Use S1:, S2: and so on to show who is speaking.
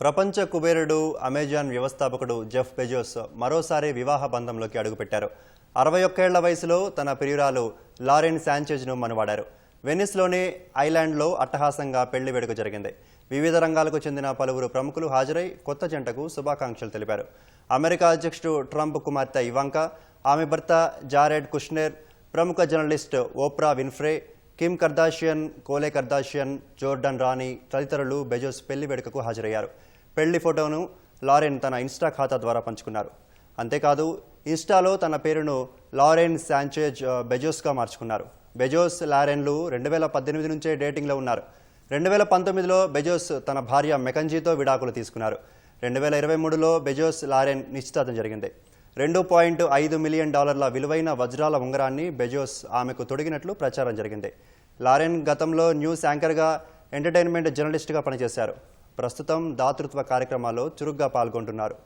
S1: ప్రపంచ కుబేరుడు అమెజాన్ వ్యవస్థాపకుడు జెఫ్ బెజోస్ మరోసారి వివాహ బంధంలోకి అడుగుపెట్టారు. అరవై ఒక్కేళ్ళ వయసులో తన ప్రియురాలు లారెన్ శాంచేజ్ను మనవాడారు. వెనిస్లోని ఐలాండ్లో అట్టహాసంగా పెళ్ళి వేడుక జరిగింది. వివిధ రంగాలకు చెందిన పలువురు ప్రముఖులు హాజరై కొత్త జంటకు శుభాకాంక్షలు తెలిపారు. అమెరికా అధ్యక్షుడు ట్రంప్ కుమార్తె ఇవాంకా ఆమె భర్త జారెడ్ కుష్నేర్ ప్రముఖ journalist Oprah Winfrey Kim Kardashian Khloe Kardashian Jordan రాణి తదితరులు బెజోస్ పెళ్ళి వేడుకకు హాజరయ్యారు. పెళ్ళి ఫోటోను లారెన్ తన ఇన్స్టా ఖాతా ద్వారా పంచుకున్నారు. అంతేకాదు ఇన్స్టాలో తన పేరును లారెన్ శాంచేజ్ బెజోస్గా మార్చుకున్నారు. బెజోస్ లారెన్లు రెండు వేల పద్దెనిమిది నుంచే డేటింగ్లో ఉన్నారు. రెండు వేల పంతొమ్మిదిలో బెజోస్ తన భార్య మెకంజీతో విడాకులు తీసుకున్నారు. రెండు వేల ఇరవై మూడులో బెజోస్ లారెన్ నిశ్చితార్థం జరిగింది. రెండు పాయింట్ ఐదు మిలియన్ డాలర్ల విలువైన వజ్రాల ఉంగరాన్ని బెజోస్ ఆమెకు తొడిగినట్లు ప్రచారం జరిగింది. లారెన్ గతంలో న్యూస్ యాంకర్గా ఎంటర్టైన్మెంట్ జర్నలిస్ట్గా పనిచేశారు. ప్రస్తుతం దాతృత్వ కార్యక్రమాల్లో చురుగ్గా పాల్గొంటున్నారు.